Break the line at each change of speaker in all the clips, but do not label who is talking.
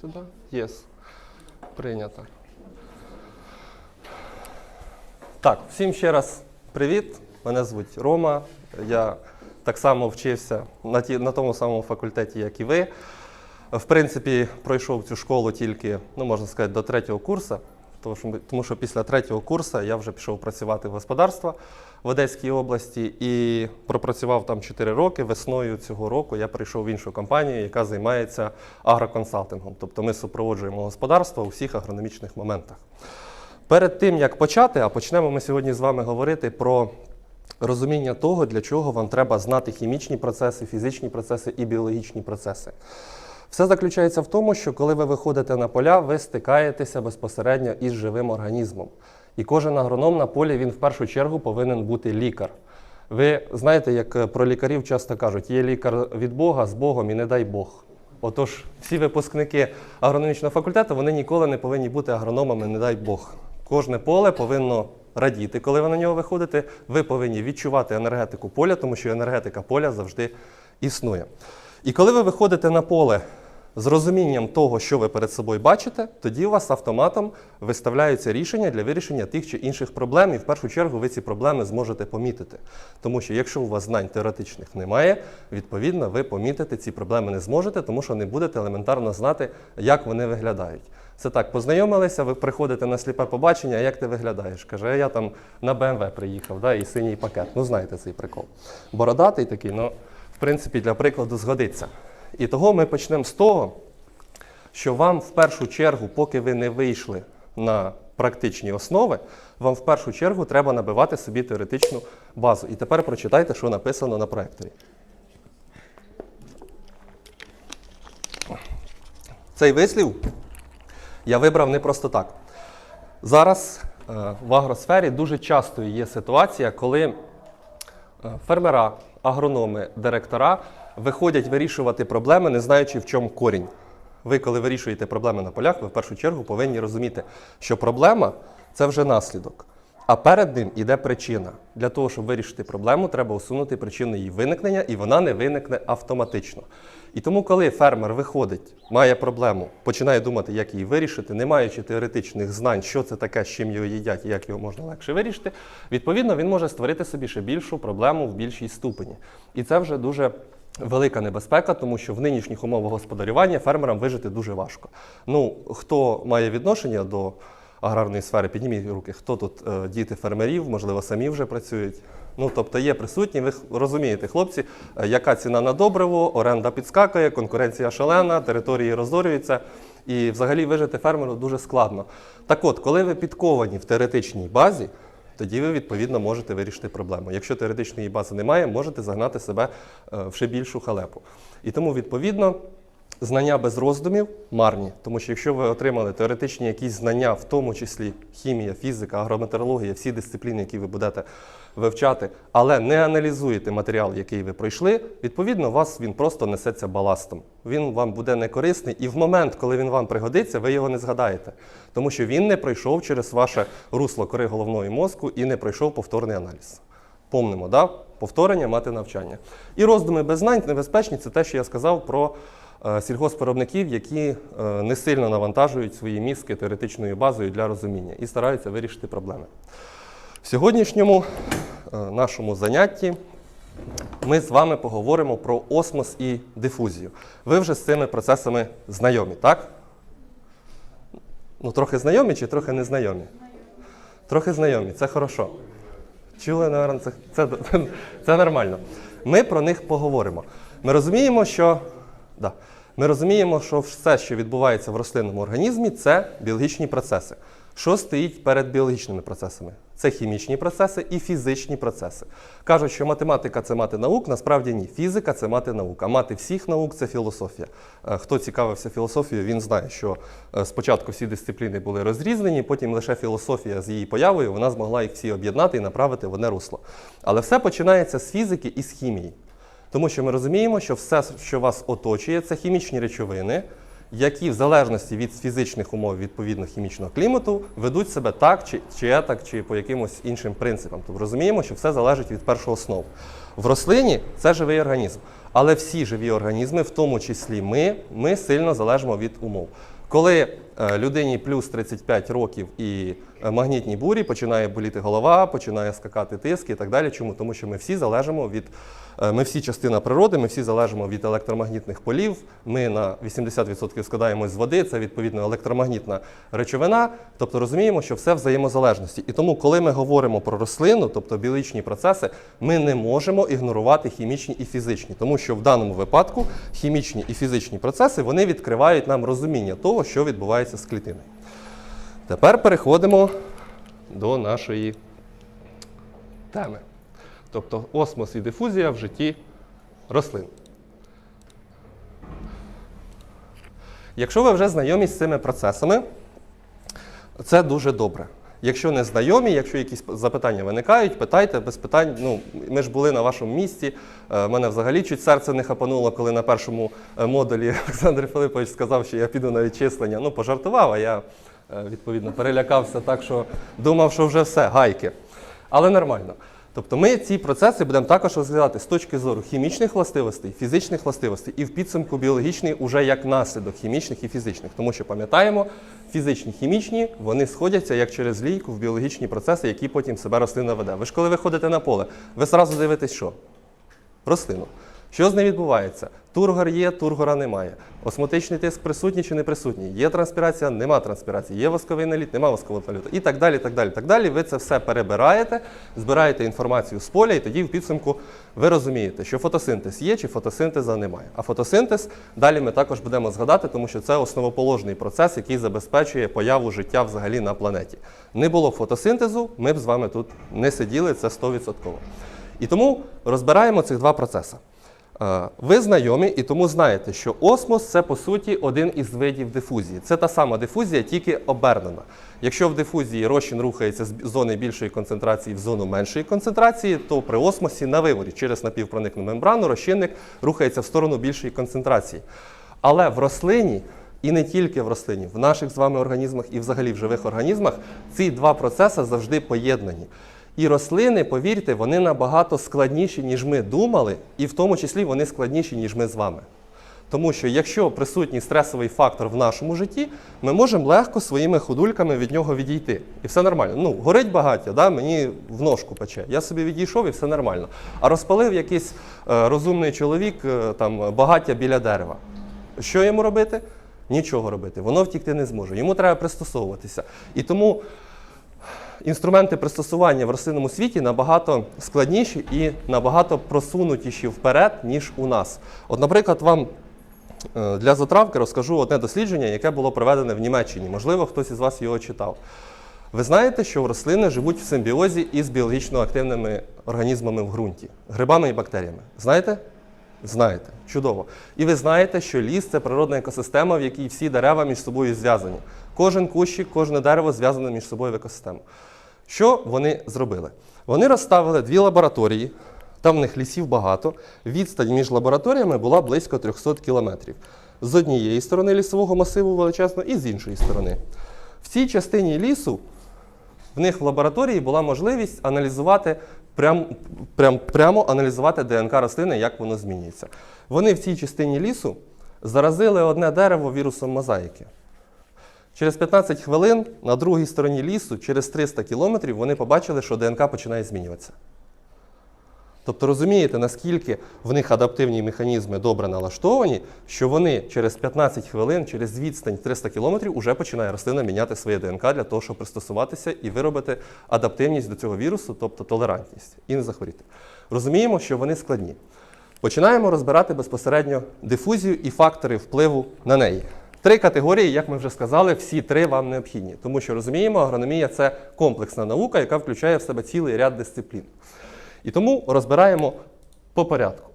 Сюди. Єс. Прийнято. Так, всім ще раз привіт. Мене звуть Рома. Я так само вчився на, ті, на тому самому факультеті, як і ви. В принципі, пройшов цю школу тільки, ну можна сказати, до третього курсу, тому що, тому що після третього курсу я вже пішов працювати в господарство в Одеській області і пропрацював там 4 роки. Весною цього року я прийшов в іншу компанію, яка займається агроконсалтингом. Тобто ми супроводжуємо господарство у всіх агрономічних моментах. Перед тим як почати, а почнемо ми сьогодні з вами говорити про розуміння того, для чого вам треба знати хімічні процеси, фізичні процеси і біологічні процеси. Все заключається в тому, що коли ви виходите на поля, ви стикаєтеся безпосередньо із живим організмом. І кожен агроном на полі він в першу чергу повинен бути лікар. Ви знаєте, як е, про лікарів часто кажуть, є лікар від Бога з Богом і не дай Бог. Отож, всі випускники агрономічного факультету вони ніколи не повинні бути агрономами, не дай Бог. Кожне поле повинно радіти, коли ви на нього виходите. Ви повинні відчувати енергетику поля, тому що енергетика поля завжди існує. І коли ви виходите на поле з розумінням того, що ви перед собою бачите, тоді у вас автоматом виставляються рішення для вирішення тих чи інших проблем, і в першу чергу ви ці проблеми зможете помітити. Тому що якщо у вас знань теоретичних немає, відповідно ви помітити ці проблеми не зможете, тому що не будете елементарно знати, як вони виглядають. Це так, познайомилися, ви приходите на сліпе побачення, а як ти виглядаєш? Каже, я там на БМВ приїхав, да, і синій пакет. Ну, знаєте цей прикол. Бородатий такий, ну, в принципі, для прикладу згодиться. І того ми почнемо з того, що вам в першу чергу, поки ви не вийшли на практичні основи, вам в першу чергу треба набивати собі теоретичну базу. І тепер прочитайте, що написано на проекторі. Цей вислів я вибрав не просто так. Зараз е, в агросфері дуже часто є ситуація, коли е, фермера, агрономи, директора виходять вирішувати проблеми, не знаючи, в чому корінь. Ви, коли вирішуєте проблеми на полях, ви в першу чергу повинні розуміти, що проблема це вже наслідок. А перед ним іде причина. Для того, щоб вирішити проблему, треба усунути причину її виникнення, і вона не виникне автоматично. І тому, коли фермер виходить, має проблему, починає думати, як її вирішити, не маючи теоретичних знань, що це таке, з чим його їдять і як його можна легше вирішити, відповідно, він може створити собі ще більшу проблему в більшій ступені. І це вже дуже велика небезпека, тому що в нинішніх умовах господарювання фермерам вижити дуже важко. Ну, хто має відношення до аграрної сфери, підніміть руки, хто тут е, діти фермерів, можливо, самі вже працюють. Ну, тобто є присутні, ви розумієте, хлопці, е, яка ціна на добриво, оренда підскакує, конкуренція шалена, території розорюються. І взагалі вижити фермеру дуже складно. Так от, коли ви підковані в теоретичній базі, тоді ви відповідно можете вирішити проблему. Якщо теоретичної бази немає, можете загнати себе е, в ще більшу халепу. І тому, відповідно, знання без роздумів марні. Тому що якщо ви отримали теоретичні якісь знання, в тому числі хімія, фізика, агрометеорологія, всі дисципліни, які ви будете вивчати, але не аналізуєте матеріал, який ви пройшли, відповідно, у вас він просто несеться баластом. Він вам буде некорисний, і в момент, коли він вам пригодиться, ви його не згадаєте. Тому що він не пройшов через ваше русло кори головного мозку і не пройшов повторний аналіз. Помнимо, да? повторення мати навчання. І роздуми без знань небезпечні це те, що я сказав про е, сільгоспвиробників, які е, не сильно навантажують свої мізки теоретичною базою для розуміння і стараються вирішити проблеми. В сьогоднішньому е, нашому занятті ми з вами поговоримо про осмос і дифузію. Ви вже з цими процесами знайомі, так? Ну, трохи знайомі чи трохи не знайомі? Трохи знайомі, це хорошо. Чули, наверное, це, це, це нормально. Ми про них поговоримо. Ми розуміємо, що, да, ми розуміємо, що все, що відбувається в рослинному організмі, це біологічні процеси. Що стоїть перед біологічними процесами? Це хімічні процеси і фізичні процеси. Кажуть, що математика це мати наук, насправді ні. Фізика це мати наук, мати всіх наук це філософія. Е, Хто цікавився філософією, він знає, що е, спочатку всі дисципліни були розрізнені, потім лише філософія з її появою вона змогла їх всі об'єднати і направити в одне русло. Але все починається з фізики і з хімії. Тому що ми розуміємо, що все, що вас оточує, це хімічні речовини, які в залежності від фізичних умов відповідно хімічного клімату ведуть себе так, чи, чи етак, чи по якимось іншим принципам. Тобто розуміємо, що все залежить від першооснов. В рослині це живий організм, але всі живі організми, в тому числі ми, ми сильно залежимо від умов. Коли е, людині плюс 35 років і е, магнітній бурі починає боліти голова, починає скакати тиск і так далі. Чому? Тому що ми всі залежимо від ми всі частина природи, ми всі залежимо від електромагнітних полів. Ми на 80% складаємось з води, це відповідно електромагнітна речовина. Тобто розуміємо, що все взаємозалежності. І тому, коли ми говоримо про рослину, тобто біологічні процеси, ми не можемо ігнорувати хімічні і фізичні, тому що в даному випадку хімічні і фізичні процеси вони відкривають нам розуміння того, що відбувається з клітиною. Тепер переходимо до нашої теми. Тобто осмос і дифузія в житті рослин. Якщо ви вже знайомі з цими процесами, це дуже добре. Якщо не знайомі, якщо якісь запитання виникають, питайте без питань. Ну, ми ж були на вашому місці. Е, мене взагалі чуть серце не хапануло, коли на першому е, модулі Олександр Филиппович сказав, що я піду на відчислення. Ну, пожартував, а я е, відповідно перелякався так, що думав, що вже все, гайки. Але нормально. Тобто ми ці процеси будемо також розглядати з точки зору хімічних властивостей, фізичних властивостей і в підсумку біологічний уже як наслідок хімічних і фізичних. Тому що пам'ятаємо, фізичні, хімічні вони сходяться як через лійку в біологічні процеси, які потім себе рослина веде. Ви ж коли виходите на поле, ви зразу дивитесь, що? Рослину. Що з нею відбувається? Тургор є, тургора немає. Осмотичний тиск присутній чи не присутній. Є транспірація, нема транспірації. Є восковий наліт, нема воскового наліту. І так далі. так далі, так далі. Ви це все перебираєте, збираєте інформацію з поля, і тоді в підсумку ви розумієте, що фотосинтез є чи фотосинтеза немає. А фотосинтез далі ми також будемо згадати, тому що це основоположний процес, який забезпечує появу життя взагалі на планеті. Не було фотосинтезу, ми б з вами тут не сиділи, це 100%. І тому розбираємо цих два процеси. Е, Ви знайомі і тому знаєте, що осмос це по суті один із видів дифузії. Це та сама дифузія, тільки обернена. Якщо в дифузії розчин рухається з зони більшої концентрації в зону меншої концентрації, то при осмосі на виворі через напівпроникну мембрану розчинник рухається в сторону більшої концентрації. Але в рослині, і не тільки в рослині, в наших з вами організмах і взагалі в живих організмах ці два процеси завжди поєднані. І рослини, повірте, вони набагато складніші, ніж ми думали, і в тому числі вони складніші, ніж ми з вами. Тому що якщо присутній стресовий фактор в нашому житті, ми можемо легко своїми ходульками від нього відійти. І все нормально. Ну, горить багаття, да, мені в ножку пече. Я собі відійшов і все нормально. А розпалив якийсь е, розумний чоловік е, там, багаття біля дерева. Що йому робити? Нічого робити. Воно втікти не зможе. Йому треба пристосовуватися. І тому інструменти пристосування в рослинному світі набагато складніші і набагато просунутіші вперед, ніж у нас. От, наприклад, вам е, для затравки розкажу одне дослідження, яке було проведене в Німеччині. Можливо, хтось із вас його читав. Ви знаєте, що рослини живуть в симбіозі із біологічно активними організмами в ґрунті, грибами і бактеріями. Знаєте? Знаєте, чудово. І ви знаєте, що ліс це природна екосистема, в якій всі дерева між собою зв'язані. Кожен кущик, кожне дерево зв'язане між собою в екосистему. Що вони зробили? Вони розставили дві лабораторії, там в них лісів багато. Відстань між лабораторіями була близько 300 кілометрів. З однієї сторони лісового масиву величезно і з іншої сторони. В цій частині лісу в них в лабораторії була можливість аналізувати прям, прям, прямо аналізувати ДНК рослини, як воно змінюється. Вони в цій частині лісу заразили одне дерево вірусом мозаїки. Через 15 хвилин на другій стороні лісу, через 300 кілометрів, вони побачили, що ДНК починає змінюватися. Тобто розумієте, наскільки в них адаптивні механізми добре налаштовані, що вони через 15 хвилин, через відстань 300 кілометрів, вже починає рослина міняти своє ДНК для того, щоб пристосуватися і виробити адаптивність до цього вірусу, тобто толерантність, і не захворіти. Розуміємо, що вони складні. Починаємо розбирати безпосередньо дифузію і фактори впливу на неї. Три категорії, як ми вже сказали, всі три вам необхідні, тому що розуміємо, агрономія це комплексна наука, яка включає в себе цілий ряд дисциплін. І тому розбираємо по порядку.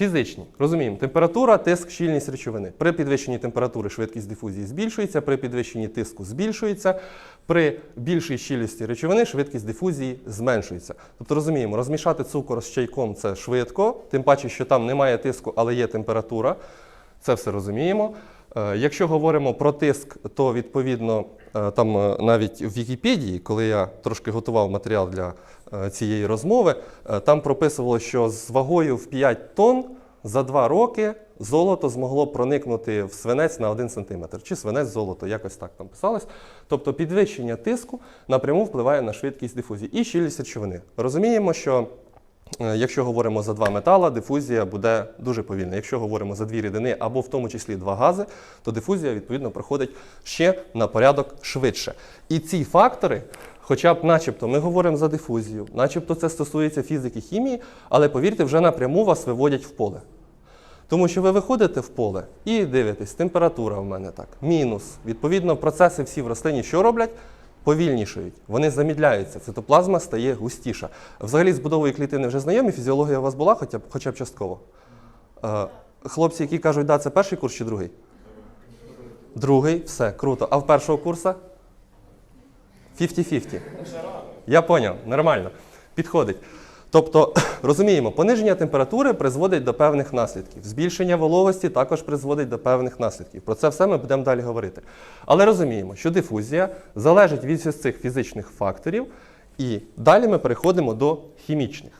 Фізичні, розуміємо, температура, тиск, щільність речовини. При підвищенні температури швидкість дифузії збільшується, при підвищенні тиску збільшується, при більшій щільності речовини швидкість дифузії зменшується. Тобто розуміємо, розмішати цукор з чайком це швидко, тим паче, що там немає тиску, але є температура. Це все розуміємо. Е, Якщо говоримо про тиск, то відповідно е, там е, навіть в Вікіпедії, коли я трошки готував матеріал для цієї розмови, там прописувало, що з вагою в 5 тонн за 2 роки золото змогло проникнути в свинець на 1 см. Чи свинець золото, якось так там писалось. Тобто підвищення тиску напряму впливає на швидкість дифузії і щільність речовини. Розуміємо, що Якщо говоримо за два метала, дифузія буде дуже повільна. Якщо говоримо за дві рідини або в тому числі два гази, то дифузія відповідно проходить ще на порядок швидше. І ці фактори, хоча б начебто ми говоримо за дифузію, начебто це стосується фізики, хімії, але повірте, вже напряму вас виводять в поле. Тому що ви виходите в поле і дивитесь, температура в мене так, мінус. Відповідно, процеси всі в рослині що роблять? Повільнішають, вони замідляються, цитоплазма стає густіша. Взагалі, з будовою клітини вже знайомі, фізіологія у вас була хоча б, хоча б частково. Е, хлопці, які кажуть, да, це перший курс чи другий? Другий, все, круто. А в першого курсу? 50-50. Я поняв, нормально. Підходить. Тобто, розуміємо, пониження температури призводить до певних наслідків. Збільшення вологості також призводить до певних наслідків. Про це все ми будемо далі говорити. Але розуміємо, що дифузія залежить від цих фізичних факторів, і далі ми переходимо до хімічних.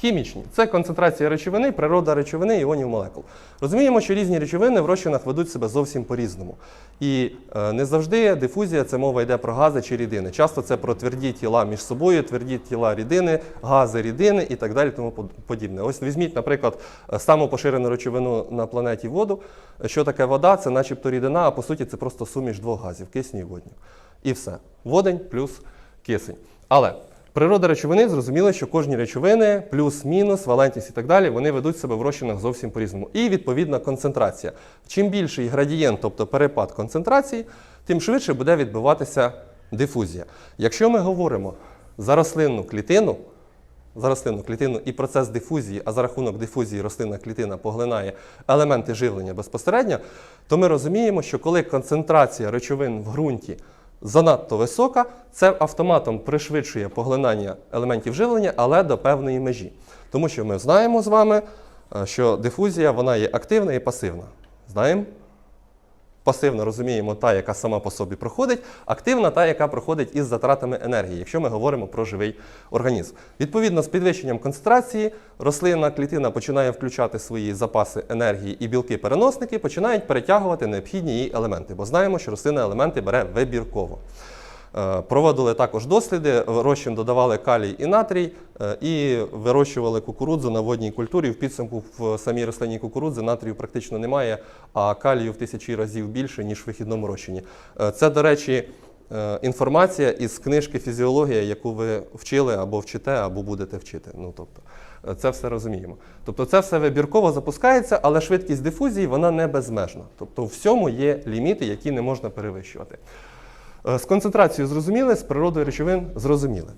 Хімічні це концентрація речовини, природа речовини, іонів молекул. Розуміємо, що різні речовини в розчинах ведуть себе зовсім по-різному. І е, не завжди дифузія це мова йде про гази чи рідини. Часто це про тверді тіла між собою, тверді тіла рідини, гази рідини і так далі. Тому подібне. Ось візьміть, наприклад, е, саму поширену речовину на планеті воду. Що таке вода? Це начебто рідина, а по суті це просто суміш двох газів кисню і водню. І все. Водень плюс кисень. Але Природа речовини зрозуміло, що кожні речовини, плюс-мінус, валентність і так далі, вони ведуть себе в розчинах зовсім по-різному. І відповідна концентрація. Чим більший градієнт, тобто перепад концентрації, тим швидше буде відбуватися дифузія. Якщо ми говоримо за рослинну клітину, за рослинну клітину і процес дифузії, а за рахунок дифузії рослинна клітина поглинає елементи живлення безпосередньо, то ми розуміємо, що коли концентрація речовин в ґрунті занадто висока, це автоматом пришвидшує поглинання елементів живлення, але до певної межі. Тому що ми знаємо з вами, е, що дифузія вона є активна і пасивна. Знаємо? Пасивно розуміємо та, яка сама по собі проходить, активна та, яка проходить із затратами енергії, якщо ми говоримо про живий організм. Відповідно, з підвищенням концентрації рослинна клітина починає включати свої запаси енергії і білки-переносники починають перетягувати необхідні її елементи, бо знаємо, що рослина елементи бере вибірково. Е, Проводили також досліди, в розчин додавали калій і натрій е, і вирощували кукурудзу на водній культурі. В підсумку в самій рослинній кукурудзі натрію практично немає, а калію в тисячі разів більше, ніж в вихідному розчині. Е, Це, до речі, інформація із книжки Фізіологія, яку ви вчили або вчите, або будете вчити. Ну, тобто, це все розуміємо. Тобто це все вибірково запускається, але швидкість дифузії вона не безмежна. Тобто, у всьому є ліміти, які не можна перевищувати. Е, З концентрацією зрозуміли, з природою речовин зрозуміли.